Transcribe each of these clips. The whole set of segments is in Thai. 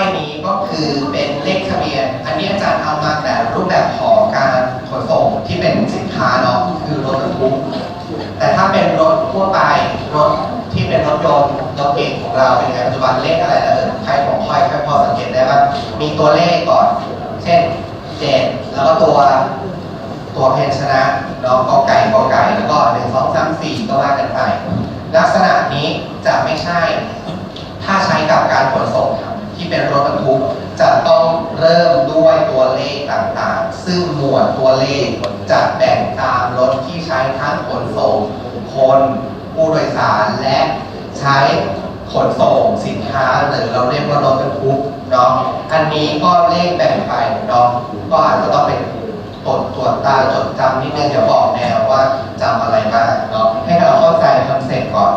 ายนี้ก็คือเป็นเลขทะเบียน อันนี้อาจารย์เอามาแต่รูปแบบของการขนส่งที่เป็นสินค้าเนาะคือรถบรรทุกแต่ถ้าเป็นรถทั่วไปรถที่เป็นรถยนต์รถเก่งของเราเป็นไงปัจจุบันเลขอะไรนะเออใครของค่อยใครพอสังเกตได้ว่ามีตัวเลขก่อน เช่นเจ็ดแล้วก็ตัวตัวเพนชนะเนาะกอไก่กอไก่แล้วก็หนึ่งสองสามสี่ก็ว่ากันไปลักษณะนี้จะไม่ใช่ ถ้าใช้กับการขนส่งที่ ที่เป็นรถบรรทุกจะต้องเริ่มด้วยตัวเลขต่างๆ ซึ่งหมวดตัวเลขจะแบ่งตามรถที่ใช้ทั้งขนส่งคนผู้โดยสารและใช้ขนส่งสินค้าหรือเราเรียกว่ารถบรรทุกเนาะอันนี้ก็เลขแบ่งไปเนาะก็อาจจะต้องเป็นตรวจตรวจตาจดจำนิดนึงเดี๋ยวบอกแนวว่าจำอะไรบ้างเนาะให้เราเข้าใจคอนเซ็ปต์ก่อน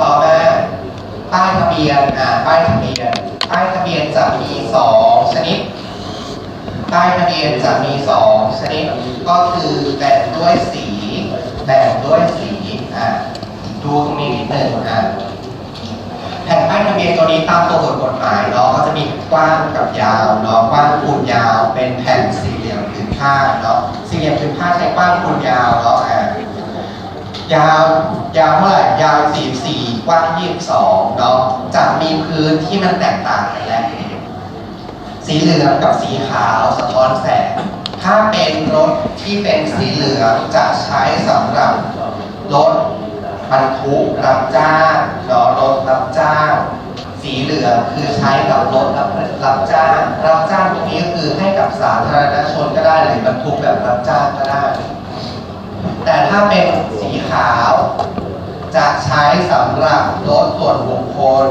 ต่อมา ป้ายทะเบียนอ่าป้ายทะเบียนป้ายทะเบียนจะมีสองชนิดป้ายทะเบียนจะมีสองชนิดก็คือแบ่งด้วยสีแบ่งด้วยสีอ่าดูตรงนี้นิดหนึ่งอ่าแผ่นป้ายทะเบียนตัวนี้ตามตัวบทกฎหมายเนาะก็จะมีกว้างกับยาวเนาะกว้างคูณยาวเป็นแผ่นสี่เหลี่ยมผืนผ้าเนาะสี่เหลี่ยมผืนผ้าใช้กว้างคูณยาวเนาะอ่า ยาวยาวเท่าไหร่ยาว 44กว้าง22เนาะจะมีพื้นที่มันแตกต่างกันแล้วสีเหลืองกับสีขาวสะท้อนแสง ถ้าเป็นรถที่เป็นสีเหลืองจะใช้สำหรับรถบรรทุกรับจ้างเนาะรถรับจ้าง สีเหลืองคือใช้กับรถรับรับจ้าง รับจ้างตรงนี้ก็คือให้กับสาธารณชนก็ได้หรือบรรทุกแบบรับจ้างก็ได้ แต่ถ้าเป็นสีขาว จะใช้สำหรับรถส่วนบุคคล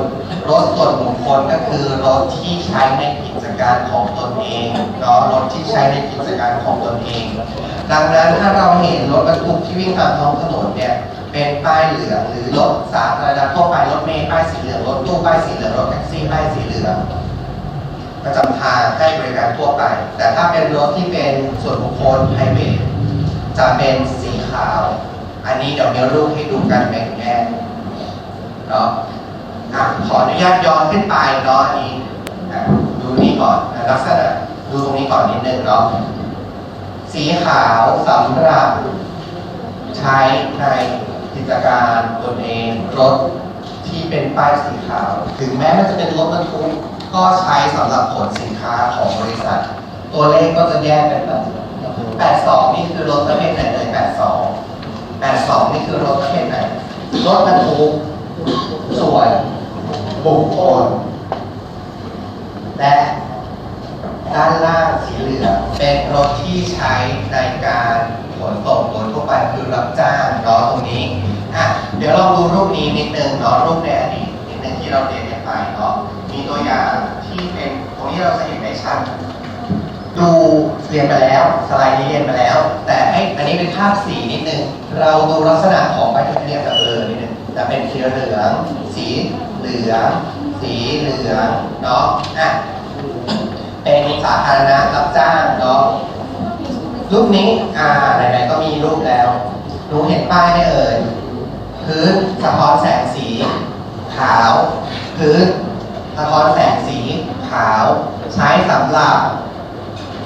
รถส่วนบุคคลก็คือรถที่ใช้ในกิจการของตนเองเนาะรถที่ใช้ในกิจการของตนเอง ดังนั้นถ้าเราเห็นรถบรรทุกที่วิ่งตามท้องถนนเนี่ยเป็นป้ายเหลืองหรือรถสาธารณะทั่วไปรถเมล์ป้ายสีเหลืองรถตู้ป้ายสีเหลืองรถแท็กซี่ป้ายสีเหลืองประจำทางให้บริการทั่วไป แต่ถ้าเป็นรถที่เป็นส่วนบุคคลไฮเวย์ จะเป็นสีขาว อันนี้เดี๋ยวมีรูปให้ดูกันแบ่งแยกเนาะขออนุญาตย้อนขึ้นไปเนาะอันนี้ดูนี่ก่อนลักษณะดูตรงนี้ก่อนนิดนึงเนาะสีขาวสำหรับใช้ในกิจการตนเองรถที่เป็นป้ายสีขาว ถึงแม้มันจะเป็นรถบรรทุกก็ใช้สำหรับขนสินค้าของบริษัท ตัวเลขก็จะแยกเป็นแบบ 82 นี่คือรถประเภทไหนเลย82 82 นี่คือรถประเภทไหน รถบรรทุกส่วนบุคคลและด้านล่างสีเหลืองเป็นรถที่ใช้ในการขนส่งโดยทั่วไปคือรับจ้างเนาะตรงนี้อะเดี๋ยวลองดูรูปนี้นิดนึงเนาะรูปในอดีตนิดนึงที่เราเรียนกันไปเนาะมีตัวอย่างที่เป็นตรงนี้เราจะเห็นได้ชัด ดูเรียนไปแล้วสไลด์นี้เรียนไปแล้ว แต่ให้อันนี้เป็นภาพสีนิดนึง เราดูลักษณะของใบทะเบียนกับเบอนิดนึงจะเป็นสีเหลืองสีเหลืองสีเหลืองเนาะอะเป็นสาธารณะรับจ้างเนาะรูปนี้อ่าไหนๆก็มีรูปแล้วหนูเห็นป้ายไหมเอ่ยพื้นสะท้อนแสงสี ขาวพื้นสะท้อนแสงสี ขาว ใช้สำหรับ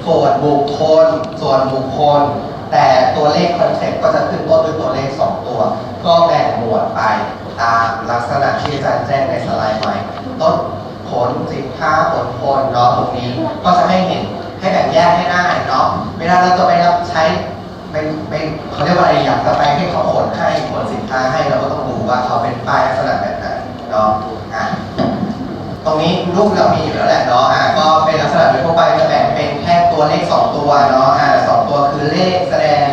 ส่วนบุคคล ส่วนบุคคล แต่ตัวเลขคอนเซ็ปต์ก็จะขึ้นต้นด้วยตัวเลข 2 ตัว ก็แบ่งหมวดไปตามลักษณะที่อาจารย์แจ้งในสไลด์ไว้ต้นผลสินค้าผลพลเนาะตรงนี้ก็จะให้เห็นให้แบ่งแยกให้ได้เนาะเวลาเราจะไปรับใช้เป็นเป็นเขาเรียกว่าอะไรอยากจะไปให้เขาขนให้ขนสินค้าให้เราก็ต้องดูว่าเขาเป็นป้ายลักษณะแบบไหนเนาะอะตรงนี้รูปเรามีอยู่แล้วแหละเนาะอะก็เป็นลักษณะโดยทั่วไปจะแบ่ง ตัวเลขสองตัวเนาะอะสองตัวคือเลขแสดง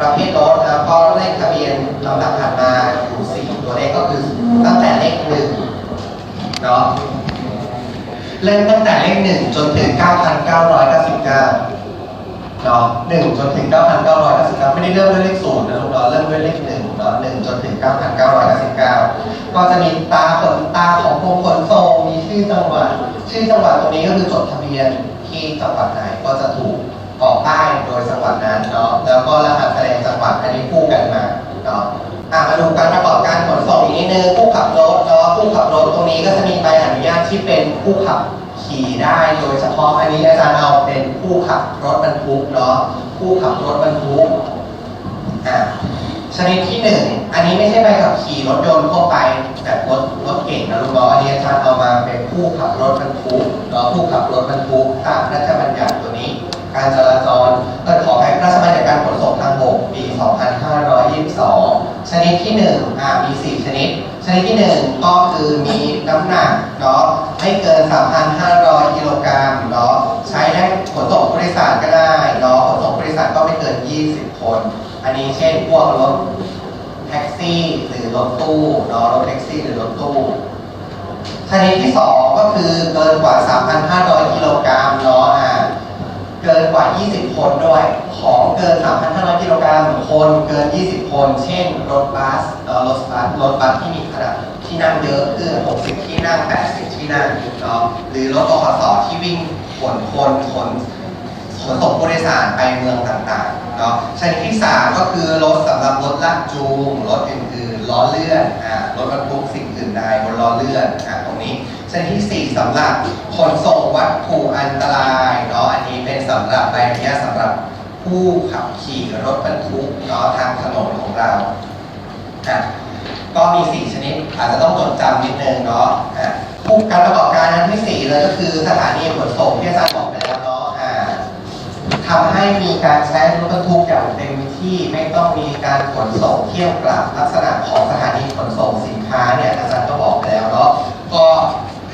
ประเภทรถแล้วก็เลขทะเบียนลำดับถัดมาอยู่สี่ตัวเลขก็คือตั้งแต่เลขหนึ่งเนาะเริ่มตั้งแต่เลขหนึ่งจนถึง 9,999เนาะหนึ่งจนถึง 9,999 ไม่ได้เริ่มด้วยเลขศูนย์นะลูกเนาเริ่มด้วยเลขหนึ่งเนาะหนึ่งจนถึง 9,999 ก็จะมีตาขนตาของกรมขนส่งมีชื่อจังหวัด ชื่อจังหวัดตรงนี้ก็คือจดทะเบียน ที่จังหวัดไหนก็จะถูกออกป้ายโดยจังหวัดนั้นเนาะแล้วก็รหัสแสดงจังหวัดอันนี้คู่กันมาเนาะอะมาดูการประกอบการขนส่งอีกนิดนึงผู้ขับรถเนาะผู้ขับรถตรงนี้ก็จะมีใบอนุญาตที่เป็นผู้ขับขี่ได้โดยเฉพาะอันนี้อาจารย์เอาเป็นผู้ขับรถบรรทุกเนาะผู้ขับรถบรรทุกอะชนิดที่หนึ่งอันนี้ไม่ใช่ใบขับขี่รถยนต์ทั่วไปแบบรถรถเก่งนะลูกเนาะอันนี้อาจารย์เอามาเป็นผู้ขับรถบรรทุกเนาะผู้ขับรถบรรทุกตามพระราชบัญญัติตัวนี้ การจราจรเออขอแผนพระราชบัญญัติการขนส่งทางบกปี 2522 ชนิดที่หนึ่งอ่ามี 4 ชนิดที่หนึ่งก็คือมีน้ำหนักเนาะไม่เกิน 3,500กิโลกรัมเนาะใช้ได้ขนส่งผู้โดยสารก็ได้เนาะขนส่งผู้โดยสารก็ไม่เกิน 20 คน อันนี้เช่นพวกรถแท็กซี่หรือรถตู้เนาะรถแท็กซี่หรือรถตู้ชนิดที่สองก็คือเกินกว่า 3,500กิโลกรัมเนาะ เกินกว่า 20 คนด้วย ของเกิน 3,500 กิโลกรัมคนเกิน 20 คน เช่น รถบัสเอ่อรถบัสรถบัสที่มีขนาดที่นั่งเยอะขึ้น60 ที่นั่ง 80 ที่นั่งเนาะหรือรถบขสที่วิ่งขนคนขนขนส่งผู้โดยสารไปเมืองต่างๆเนาะชนิดที่ 3 ก็คือรถสำหรับรถลากจูง รถอื่นๆล้อเลื่อนอ่ารถบรรทุกสิ่งอื่นใดบนล้อเลื่อนอ่าตรงนี้ ชนิดที่ 4สำหรับขนส่งวัตถุอันตรายเนาะอันนี้เป็นสำหรับใบอนุญาตสำหรับผู้ขับขี่รถบรรทุกเนาะทางถนนของเราอะก็มี 4 ชนิดอาจจะต้องจดจำนิดนึงเนาะอะผู้การประกอบการอันที่ 4 เลยก็คือสถานีขนส่งที่อาจารย์บอกไปแล้วเนาะอ่าทำให้มีการใช้รถบรรทุกอย่างเต็มที่ไม่ต้องมีการขนส่งเที่ยวกลับลักษณะของสถานีขนส่งสินค้าเนี่ยอาจารย์ก็บอกไปแล้วเนาะก็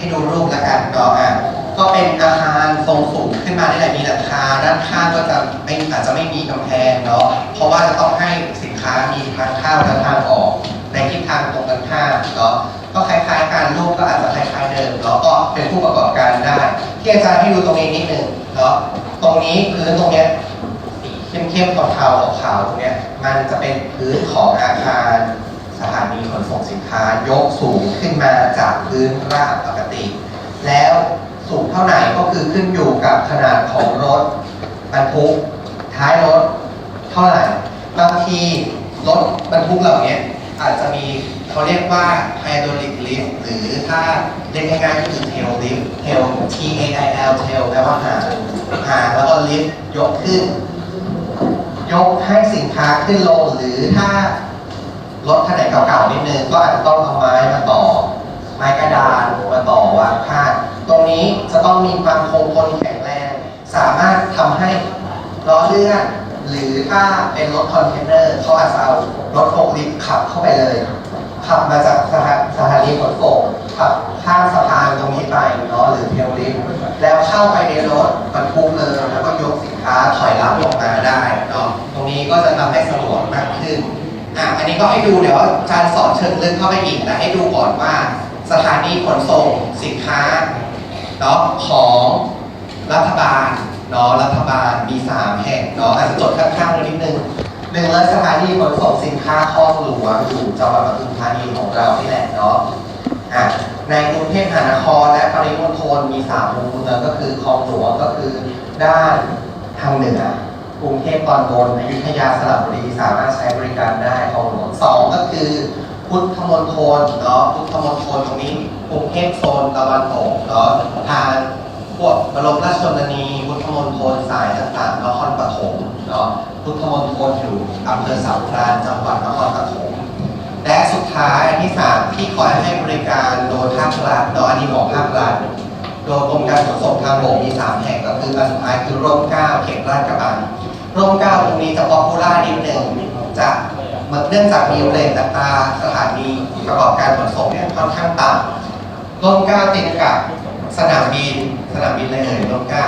ให้ดูรูปแล้วกันเนาะอะก็เป็นอาคารทรงสูงขึ้นมาได้เลยมีหลังคาด้านข้างก็จะไม่อาจจะไม่มีกำแพงเนาะเพราะว่าจะต้องให้สินค้ามีทางเข้าและทางออก ในทิศทางตรงกันข้ามเนาะก็คล้ายๆกันรูปก็อาจจะคล้ายๆเดิมแล้วก็เป็นผู้ประกอบการได้ที่อาจารย์ให้ดูตรงนี้นิดหนึ่งเนาะตรงนี้พื้นตรงเนี้ยสีเข้มๆเทาๆขาวๆตรงเนี้ยมันจะเป็นพื้นของอาคาร สถานีขนส่งสินค้ายกสูงขึ้นมาจากพื้นราบปกติ แล้วสูงเท่าไหร่ก็คือขึ้นอยู่กับขนาดของรถบรรทุกท้ายรถเท่าไหร่บางทีรถบรรทุกเหล่านี้อาจจะมีเขาเรียกว่า hydraulic lift หรือถ้าเรียกง่ายๆก็คือ tail lift tail T A I L tail แปลว่าหางหางแล้วก็ lift ยกขึ้น ยกให้สินค้าขึ้นลงหรือถ้า รถคันไหนเก่าๆนิดนึงก็อาจจะต้องเอาไม้มาต่อ ไม้กระดานมาต่อวางพาดตรงนี้จะต้องมีความคงทนแข็งแรง สามารถทำให้ล้อเลื่อนหรือถ้าเป็นรถคอนเทนเนอร์เขาอาจจะเอารถโฟล์คลิฟต์ขับเข้าไปเลย ขับมาจากสถาสถานีขนส่งขับข้ามสะพานตรงนี้ไปเนาะหรือเทลลิฟต์แล้วเข้าไปในรถบรรทุกเลยแล้วก็ยกสินค้าถอยลังลงมาได้เนาะตรงนี้ก็จะทำให้สะดวกมากขึ้น อะอันนี้ก็ให้ดูเดี๋ยวอาจารย์สอนเชิงลึกเข้าไปอีกแต่ให้ดูก่อนว่าสถานีขนส่งสินค้าเนาะของรัฐบาลเนาะรัฐบาลมีสามแห่งเนาะอาจจะจดข้างๆนิดนึงหนึ่งเลยสถานีขนส่งสินค้าคลองหลวงอยู่จังหวัดปทุมธานีของเรานี่แหละเนาะอะในกรุงเทพมหานครและปริมณฑลมีสามมุมเมืองก็คือคลองหลวงก็คือด้านทางเหนือ กรุงเทพตอนบนอยุธยาสระบุรีสามารถใช้บริการได้คลองหลวงสองก็คือ พุทธมณฑลเนาะพุทธมณฑลตรงนี้กรุงเทพโซนตะวันตกเนาะทางพวกบรมราชชนนีพุทธมณฑลสายต่างๆนครปฐมเนาะพุทธมณฑลอยู่อำเภอสามพรานจังหวัดนครปฐมและสุดท้ายอันที่สามที่คอยให้บริการโดยภาครัฐเนาะอันนี้ของภาครัฐโดยกรมการขนส่งทางบกมีสามแห่งก็คืออันสุดท้ายคือร่มเก้าเขตลาดกระบัง ร่มเกล้าตรงนี้จะป๊อปปูล่านิดหนึ่งจะเนื่องจากมีเรทอัตราสถานีประกอบการขนส่งเนี่ยค่อนข้างต่ำร่มเกล้าติดกับสนามบินสนามบินเลยเอ่ยร่มเกล้า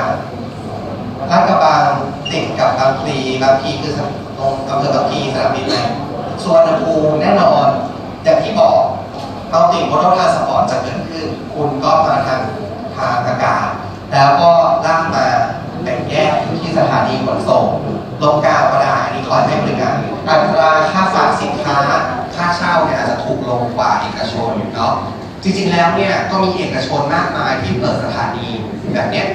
ลาดกระบังติดกับบางพลีบางพลีคือตรงอำเภอบางพลีสนามบินเลยส่วนอุณหภูมิแน่นอนอย่างที่บอกเราติดมอเตอร์ทาสปอร์ตจะเกิดขึ้น คุณก็มาทางทางอากาศ แล้วก็ลากมาแบ่งแยกที่สถานีขนส่ง ลงกาวก็ได้อันนี้คอยให้บริการอัตราค่าฝากสินค้า ค่าเช่าเนี่ยอาจจะถูกลงกว่าเอกชนเนาะจริงๆแล้วเนี่ยก็มีเอกชนมากมายที่เปิดสถานีแบบเนี้ย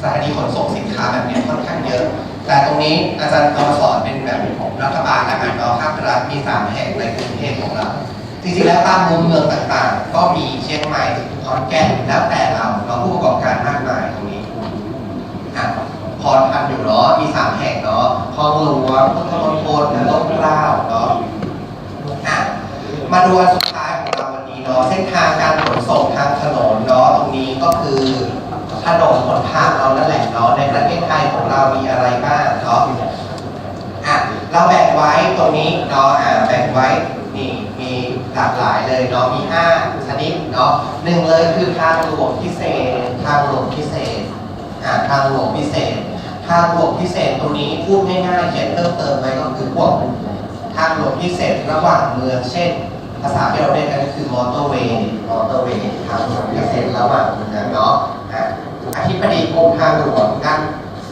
สถานีขนส่งสินค้าแบบนี้ค่อนข้างเยอะ แต่ตรงนี้อาจารย์เอามาสอนเป็นแบบของรัฐบาลและงานของภาครัฐมีสามแห่งในกรุงเทพของเรา จริงๆแล้วตามมุมเมืองต่างๆ ก็มีเชียงใหม่ขอนแก่นแล้วแต่ องหลวงพุทธมณฑลและร่มเกล้าเนาะอะมาดูอันสุดท้ายของเราวันนี้เนาะเส้นทางการขนส่งทางถนนเนาะตรงนี้ก็คือถนนหนทางเรานั่นแหละเนาะในประเทศไทยของเรามีอะไรบ้างเนาะอะเราแบ่งไว้ตรงนี้เนาะอ่าแบ่งไว้นี่มีหลากหลายเลยเนาะมีห้าชนิดเนาะหนึ่งเลยคือทางหลวงพิเศษ ทางหลวงพิเศษอ่าทางหลวงพิเศษ ทางหลวงพิเศษตรงนี้พูดง่ายๆเขียนเพิ่มเติมไว้ก็คือพวกทางหลวงพิเศษระหว่างเมืองเช่น ภาษาที่เราเรียกกันก็คือมอเตอร์เวย์มอเตอร์เวย์ทางหลวงพิเศษระหว่างเมืองเนาะอะอธิบดีกรมทางหลวงด้าน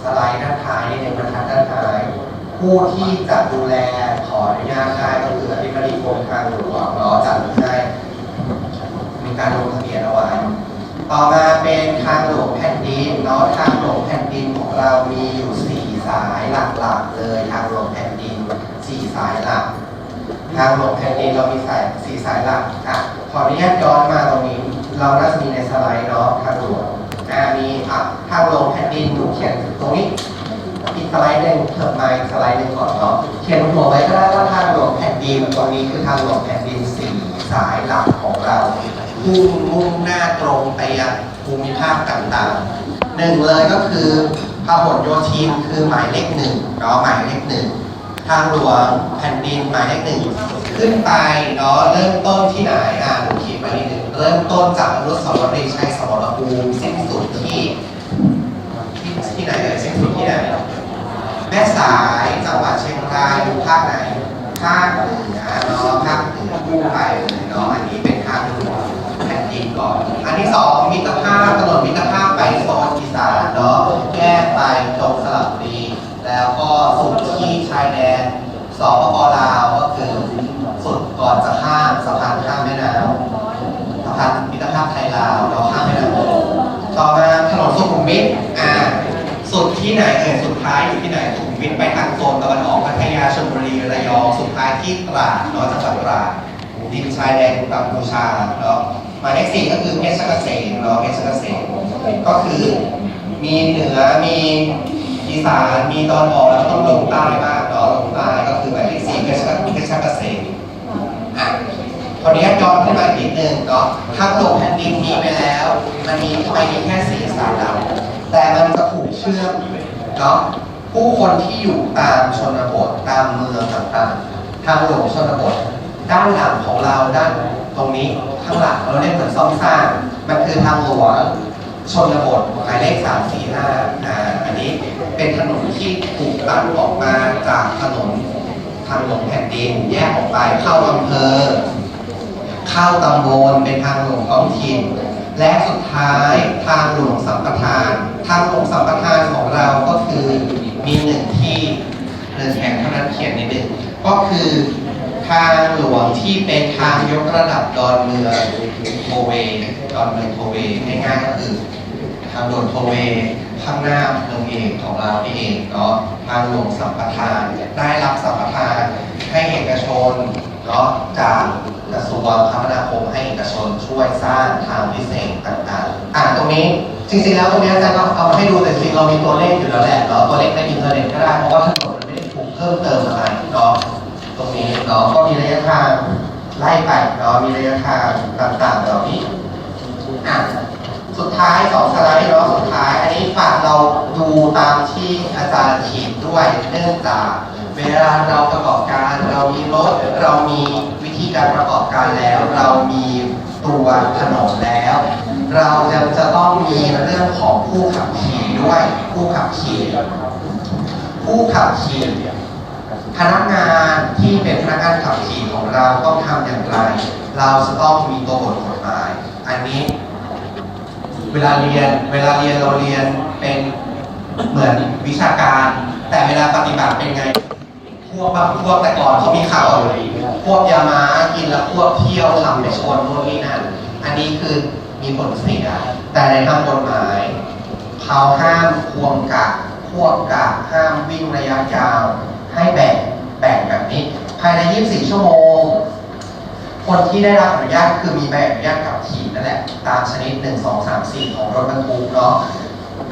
สไลด์ด้านท้ายในบรรทัดด้านท้ายผู้ที่จะดูแลขออนุญาตได้ก็คืออธิบดีกรมทางหลวงเนาะจัดให้มีการลงทะเบียนเอาไว้ ต่อมาเป็นทางหลวงแผ่นดินเนาะทางหลวงแผ่นดินของเรามีอยู่สี่สายหลักๆเลยทางหลวงแผ่นดินสี่สายหลักทางหลวงแผ่นดินเรามีสายสี่สายหลักอะขออนุญาตย้อนมาตรงนี้ เราน่าจะมีในสไลด์เนาะทางหลวงอ่ามีอะทางหลวงแผ่นดินหนูเขียนตรงนี้อีกสไลด์หนึ่งเถิดมาอีกสไลด์หนึ่งก่อนเนาะเขียนหัวไว้ก็ได้ว่าทางหลวงแผ่นดินตรงนี้คือทางหลวงแผ่นดินสี่สายหลักของเรา มุ่งมุ่งหน้าตรงไปยังภูมิภาคต่างๆหนึ่งเลยก็คือพหลโยธินคือหมายเลขหนึ่งเนาะหมายเลขหนึ่งทางหลวงแผ่นดินหมายเลขหนึ่งขึ้นไปเนาะเริ่มต้นที่ไหนอะหนูขีดไปนิดหนึ่งเริ่มต้นจากอนุสาวรีย์ชัยสมรภูมิสิ้นสุดที่ที่ที่ไหนเอ่ยสิ้นสุดที่ไหนแม่สายจังหวัดเชียงรายอยู่ภาคไหนภาคเหนือเนาะภาคเหนือกู้ไป อันที่สองมิตรภาพถนนมิตรภาพไปโซนอีสานเนาะแยกไปตรงสระบุรีแล้วก็สุดที่ชายแดนสปปลาวก็คือสุดก่อนจะข้ามสะพานข้ามแม่น้ำสะพานมิตรภาพไทยลาวเราข้ามแม่น้ำต่อมาถนนสุขุมวิทอ่าสุดที่ไหนเอ่ยสุดท้ายอยู่ที่ไหนสุขุมวิทไปทางโซนตะวันออกพัทยาชลบุรีระยองสุดท้ายที่ตราดเนาะจังหวัดตราดดินชายแดนกัมพูชาเนาะ หมายเลขสี่ก็คือเพชรเกษมเนาะเพชรเกษมก็คือมีเหนือมีอีสานมีตอนออกแล้วต้องลงใต้บ้างเนาะลงใต้ก็คือหมายเลขสี่เพชรเพชรเกษมอะขออนุญาตย้อนขึ้นมาอีกนิดนึงเนาะทางหลวแผ่นดินมีไปแล้ว มันมีทำไมมีแค่สี่สายเราแต่มันจะถูกเชื่อมเนาะผู้คนที่อยู่ตามชนบทตามเมืองต่างๆทางหลวงชนบท ด้านหลังของเราด้าน รงนี้ข้างหลังเราเรียกเหมือนซ่อมสร้าง มันคือทางหลวงชนบทหมายเลขสามสี่ห้าอ่าอันนี้เป็นถนนที่ถูกตัดออกมาจากถนนทางหลวงแผ่นดินแยกออกไปเข้าอำเภอ เข้าตำบลเป็นทางหลวงท้องถิ่น และสุดท้ายทางหลวงสัมปทาน ทางหลวงสัมปทานของเราก็คือมีหนึ่งที่เรือแข่งเท่านั้นเขียนในหนึ่งก็คือ ทางหลวงที่เป็นทางยกระดับดอนเมืองโทเวดอนเมืองโทเวง่ายๆก็คือทางด่วนโทเวข้างหน้าเมืองเอกของเรานี่เองเนาะทางหลวงสัมปทานได้รับสัมปทานให้เอกชนเนาะจากกระทรวงคมนาคมให้เอกชนช่วยสร้างทางพิเศษต่างๆ อ่าตรงนี้จริงๆแล้วตรงนี้อาจารย์ก็เอามาให้ดูแต่จริงเรามีตัวเลขอยู่แล้วแหละเนาะตัวเลขในอินเทอร์เน็ตก็ได้เพราะว่าถนนมันไม่ได้ถูกเพิ่มเติมอะไรเนาะ ตรงนี้เนาะก็มีระยะทางไล่ไปเนาะมีระยะทางต่างๆเหล่านี้อะสุดท้ายสองสไลด์เนาะสุดท้ายอันนี้ฝากเราดูตามที่อาจารย์ขีดด้วยเนื่องจากเวลาเราประกอบการเรามีรถเรามีวิธีการประกอบการแล้ว เรามีตัวถนนแล้ว เราจะจะต้องมีเรื่องของผู้ขับขี่ด้วยผู้ขับขี่ผู้ขับขี่ พนักงานที่เป็นพนักงานขับขี่ของเราต้องทำอย่างไร เราจะต้องมีตัวบทกฎหมาย อันนี้ เวลาเรียนเวลาเรียนเราเรียนเป็นเหมือนวิชาการ แต่เวลาปฏิบัติเป็นไง พวกบางพวกแต่ก่อนเขามีข่าวเลยพวกยามากินแล้วพวกเที่ยวทำไปชนนู่นนี่นั่นอันนี้คือมีผลเสีย แต่ในทางกฎหมายเขเขาห้ามควงกะควบกะห้ามวิ่งระยะยาว ให้แบ่ง แบ่งแบบนี้ ภายใน 24 ชั่วโมง คนที่ได้รับอนุญาตคือมีใบอนุญาตขับขี่นั่นแหละ ตามชนิด 1 2 3 4 ของรถบรรทุกเนาะ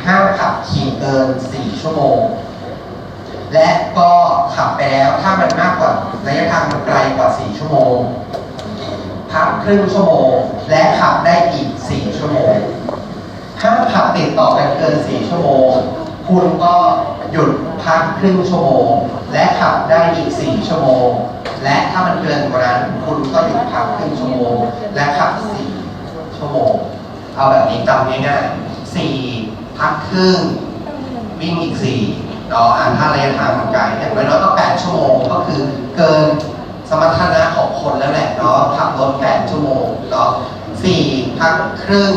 ห้ามขับขี่เกิน 4 ชั่วโมง และก็ขับไปแล้วถ้ามันมากกว่าระยะทางมันไกลกว่า 4 ชั่วโมง พักครึ่งชั่วโมง และขับได้อีก 4 ชั่วโมงถ้ามขับติดต่อกันเกิน 4 ชั่วโมง คุณก็หยุดพักครึ่งชั่วโมง และขับได้อีก 4 ชั่วโมง และถ้ามันเกินกว่านั้นคุณก็หยุดพักครึ่งชั่วโมง และขับ 4 ชั่วโมง เอาแบบนี้จำง่ายๆ4พักครึ่งวิ่งอีก 4เนาะอ่านถ้าระยะทางมันไกลอย่างน้อยก็ 8 ชั่วโมงก็คือเกินสมรรถนะของคนแล้วแหละเนาะขับรถ 8 ชั่วโมงเนาะ4พักครึ่ง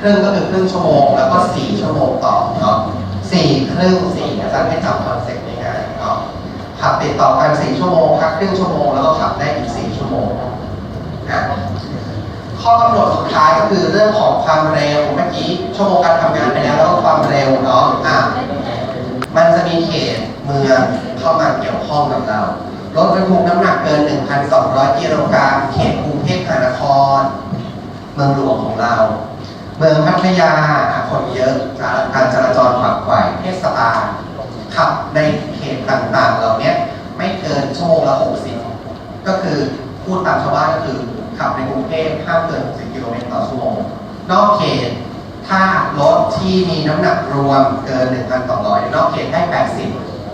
ครึ่งก็คือครึ่งชั่วโมง แล้วก็ 4 ชั่วโมงต่อเนาะ 4ครึ่ง4อาจารย์ให้จำคอนเซ็ปต์ง่ายๆเนาะขับติดต่อกัน4ชั่วโมงพักครึ่งชั่วโมงแล้วก็ขับได้อีก4ชั่วโมงอะข้อกำหนดสุดท้ายก็คือเรื่องของความเร็วเมื่อกี้ชั่วโมงการทำงานไปแล้วแล้วก็ความเร็วเนาะอะมันจะมีเขตเมืองเข้ามาเกี่ยวข้องกับเรารถบรรทุกน้ำหนักเกิน 1,200กิโลกรัมเขตกรุงเทพมหานคร เมืองหลวงของเรา เมืองพัทยาคนเยอะการจราจรขวักไขวเทศบาลขับในเขตต่างๆเหล่านี้ไม่เกินชั่วโมงละ 60 ก็คือพูดตามชาวบ้านก็คือขับในกรุงเทพห้ามเกิน 60 กิโลเมตรต่อชั่วโมง นอกเขตถ้ารถที่มีน้ำหนักรวมเกิน 1,200 นอกเขตได้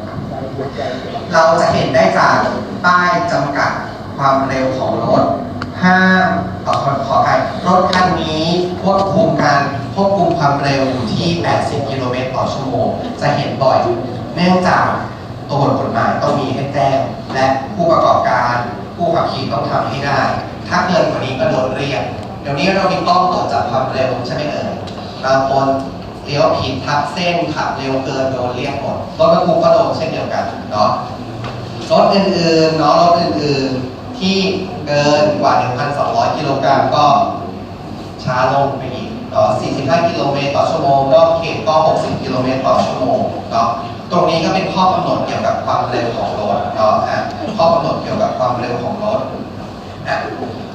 80 เราจะเห็นได้จากป้ายจำกัดความเร็วของรถ ห้ามขอขอขออภัยรถคันนี้ควบคุมการควบคุมความเร็วอยู่ที่ 80 กิโลเมตรต่อชั่วโมง จะเห็นบ่อยเนื่องจากตัวบทกฎหมายต้องมีให้แจ้ง และผู้ประกอบการ ผู้ขับขี่ต้องทำให้ได้ ถ้าเกินกว่านี้ก็โดนเรียก เดี๋ยวนี้เรามีกล้องตรวจจับความเร็วใช่ไหมเอ่ยบางคนเลี้ยวผิดทับเส้นขับเร็วเกินโดนเรียกหมดรถบรรทุกก็โดนเช่นเดียวกันเนาะรถอื่นๆเนาะรถอื่นๆที่ เกินกว่า 1,200 กิโลกรัมก็ช้าลงไปอีกเนาะ45 กิโลเมตรต่อชั่วโมงก็เขตก็ 60 กิโลเมตรต่อชั่วโมงเนาะตรงนี้ก็เป็นข้อกำหนดเกี่ยวกับความเร็วของรถเนาะอะข้อกำหนดเกี่ยวกับความเร็วของรถอะ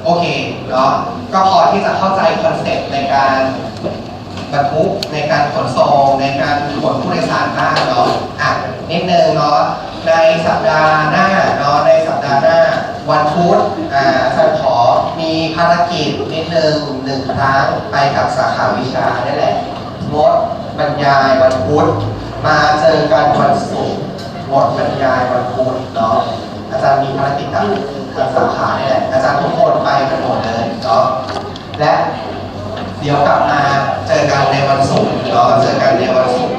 โอเคเนาะก็พอที่จะเข้าใจคอนเซ็ปต์ในการบรรทุกในการขนส่งในการขนผู้โดยสารได้เนาะอะนิดนึงเนาะในสัปดาห์หน้าเนาะในสัปดาห์หน้า วันพุธอ่าอาจารย์ขอมีภารกิจนิดนึงหนึ่งครั้งไปกับสาขาวิชานี่แหละงดบรรยายวันพุธมาเจอกันวันศุกร์งดบรรยายวันพุธเนาะอาจารย์มีภารกิจกับทางสาขานี่แหละอาจารย์ทุกคนไปกันหมดเลยเนาะและเดี๋ยวกลับมาเจอกันในวันศุกร์เนาะเจอกันในวันศุกร์